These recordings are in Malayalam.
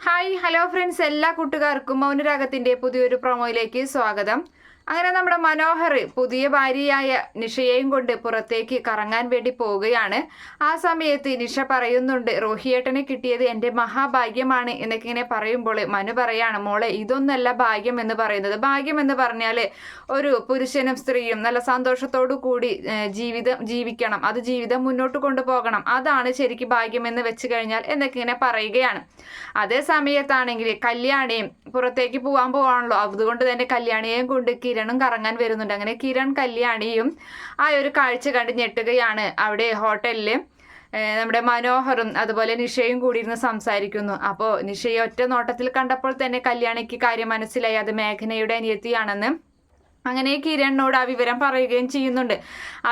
Hi hello friends. എല്ലാ കൂട്ടുകാർക്കും മൗനരാഗത്തിന്റെ പുതിയൊരു പ്രൊമോയിലേക്ക് സ്വാഗതം. അങ്ങനെ നമ്മുടെ മനോഹർ പുതിയ ഭാര്യയായ നിഷയെയും കൊണ്ട് പുറത്തേക്ക് കറങ്ങാൻ വേണ്ടി പോവുകയാണ്. ആ സമയത്ത് നിഷ പറയുന്നുണ്ട് റോഹിയേട്ടനെ കിട്ടിയത് എന്റെ മഹാഭാഗ്യമാണ് എന്നൊക്കെ ഇങ്ങനെ പറയുമ്പോൾ മനു പറയാണ് മോളെ ഇതൊന്നല്ല ഭാഗ്യം എന്ന് പറയുന്നത്. ഭാഗ്യം എന്ന് പറഞ്ഞാൽ ഒരു പുരുഷനും സ്ത്രീയും നല്ല സന്തോഷത്തോടു കൂടി ജീവിതം ജീവിക്കണം. അത് ജീവിതം മുന്നോട്ട് കൊണ്ടുപോകണം. അതാണ് ശരിക്കും ഭാഗ്യം എന്ന് വെച്ച് കഴിഞ്ഞാൽ എന്നൊക്കെ ഇങ്ങനെ പറയുകയാണ്. അതേ സമയത്താണെങ്കിൽ കല്യാണിയും പുറത്തേക്ക് പോകാൻ പോവാണല്ലോ. അതുകൊണ്ട് തന്നെ കല്യാണിയെയും കൊണ്ട് കിരണും കറങ്ങാൻ വരുന്നുണ്ട്. അങ്ങനെ കിരൺ കല്യാണിയും ആ ഒരു കാഴ്ച കണ്ട് ഞെട്ടുകയാണ്. അവിടെ ഹോട്ടലിൽ നമ്മുടെ മനോഹറും അതുപോലെ നിഷയും കൂടി ഇരുന്ന് സംസാരിക്കുന്നു. അപ്പോൾ നിഷയെ ഒറ്റ നോട്ടത്തിൽ കണ്ടപ്പോൾ തന്നെ കല്യാണിക്ക് കാര്യം മനസ്സിലായി. അത് മേഘനയുടെ അനിയത്തിയാണെന്ന്. അങ്ങനെ കിരണിനോട് ആ വിവരം പറയുകയും ചെയ്യുന്നുണ്ട്.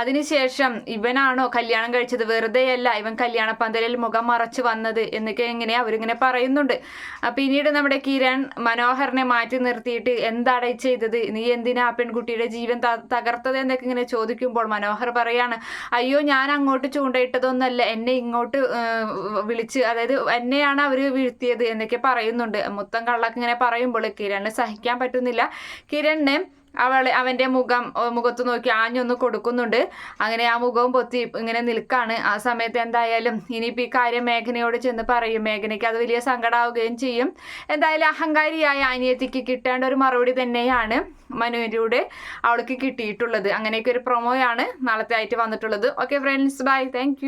അതിനുശേഷം ഇവനാണോ കല്യാണം കഴിച്ചത്? വെറുതെയല്ല ഇവൻ കല്യാണ പന്തലിൽ മുഖം മറച്ചു വന്നത് എന്നൊക്കെ ഇങ്ങനെ അവരിങ്ങനെ പറയുന്നുണ്ട്. പിന്നീട് നമ്മുടെ കിരൺ മനോഹറിനെ മാറ്റി നിർത്തിയിട്ട് എന്താണ് ചെയ്തത്? നീ എന്തിനാ പെൺകുട്ടിയുടെ ജീവൻ തകർത്തത് എന്നൊക്കെ ഇങ്ങനെ ചോദിക്കുമ്പോൾ മനോഹർ പറയാണ് അയ്യോ ഞാൻ അങ്ങോട്ട് ചൂണ്ടയിട്ടതൊന്നല്ല എന്നെ ഇങ്ങോട്ട് വിളിച്ച് അതായത് എന്നെയാണ് അവർ വീഴ്ത്തിയത് എന്നൊക്കെ പറയുന്നുണ്ട്. മൊത്തം കള്ളൊക്കെ ഇങ്ങനെ പറയുമ്പോൾ കിരണ് സഹിക്കാൻ പറ്റുന്നില്ല. കിരണിന് അവൾ അവന്റെ മുഖം മുഖത്ത് നോക്കി ആഞ്ഞൊന്ന് കൊടുക്കുന്നുണ്ട്. അങ്ങനെ ആ മുഖവും പൊത്തി ഇങ്ങനെ നിൽക്കാണ്. ആ സമയത്ത് എന്തായാലും ഇനിയിപ്പോൾ ഈ കാര്യം മേഘനയോട് ചെന്ന് പറയും. മേഘനയ്ക്ക് അത് വലിയ സങ്കടമാവുകയും ചെയ്യും. എന്തായാലും അഹങ്കാരിയായ ആനിയത്തിക്ക് കിട്ടേണ്ട ഒരു മറുപടി തന്നെയാണ് മനുവിലൂടെ അവൾക്ക് കിട്ടിയിട്ടുള്ളത്. അങ്ങനെയൊക്കെ ഒരു പ്രൊമോയാണ് നാളത്തെ ആയിട്ട് വന്നിട്ടുള്ളത്. Okay friends bye thank